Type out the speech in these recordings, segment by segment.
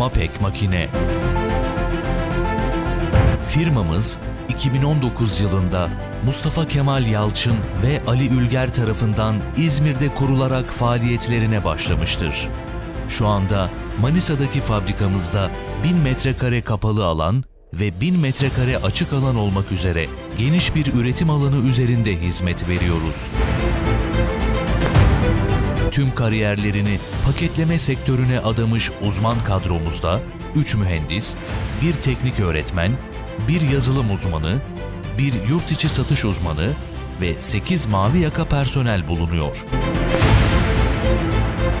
Mapek Makine Firmamız 2019 yılında Mustafa Kemal Yalçın ve Ali Ülger tarafından İzmir'de kurularak faaliyetlerine başlamıştır. Şu anda Manisa'daki fabrikamızda 1000 metrekare kapalı alan ve 1000 metrekare açık alan olmak üzere geniş bir üretim alanı üzerinde hizmet veriyoruz. Tüm kariyerlerini paketleme sektörüne adamış uzman kadromuzda 3 mühendis, 1 teknik öğretmen, 1 yazılım uzmanı, 1 yurt içi satış uzmanı ve 8 mavi yaka personel bulunuyor.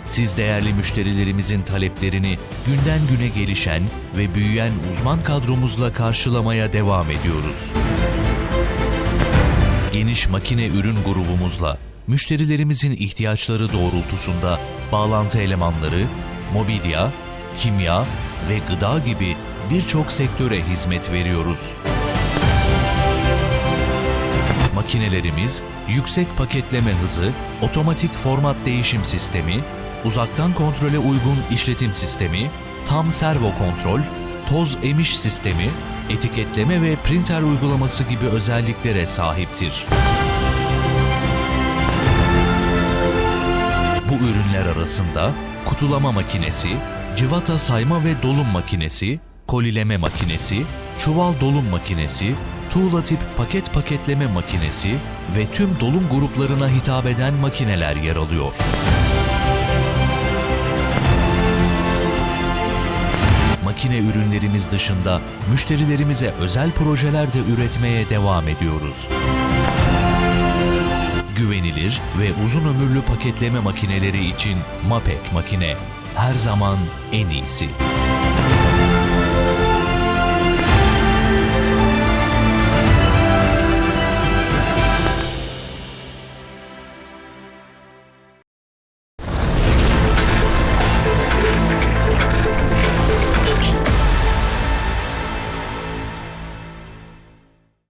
Siz değerli müşterilerimizin taleplerini günden güne gelişen ve büyüyen uzman kadromuzla karşılamaya devam ediyoruz. Geniş makine ürün grubumuzla müşterilerimizin ihtiyaçları doğrultusunda bağlantı elemanları, mobilya, kimya ve gıda gibi birçok sektöre hizmet veriyoruz. Makinelerimiz yüksek paketleme hızı, otomatik format değişim sistemi, uzaktan kontrole uygun işletim sistemi, tam servo kontrol, toz emiş sistemi, etiketleme ve printer uygulaması gibi özelliklere sahiptir. Arasında kutulama makinesi, civata sayma ve dolum makinesi, kolileme makinesi, çuval dolum makinesi, tuğla tip paket paketleme makinesi ve tüm dolum gruplarına hitap eden makineler yer alıyor. Makine ürünlerimiz dışında müşterilerimize özel projeler de üretmeye devam ediyoruz güvenilir ve uzun ömürlü paketleme makineleri için Mapek makine her zaman en iyisi.